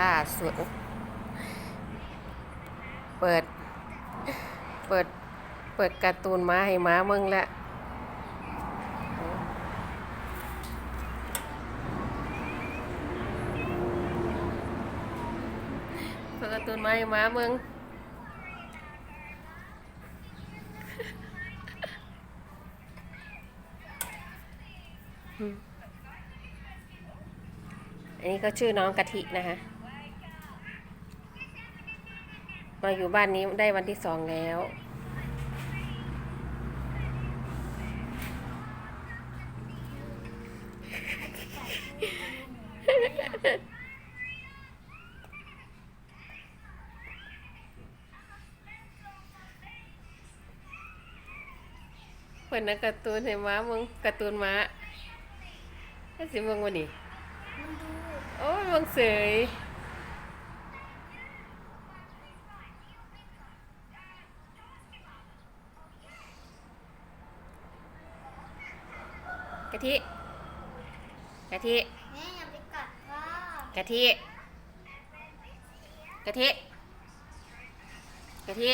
ล่าสุด เปิด เปิด เปิดการ์ตูนมาให้ม้ามึงละเปิดการ์ตูนมาให้ม้ามึงอันนี้ก็ชื่อน้องกะทินะคะ มาอยู่บ้านนี้ได้วันที่สองแล้ว เพิ่นนัการ์ตูนให้ม้ามึงการ์ตูนม้าสิมึงวันนี้โอ้ยมึงเสย กะทิ กะทิ แม่อย่าไปกัดพ่อกะทิ กะทิ กะทิ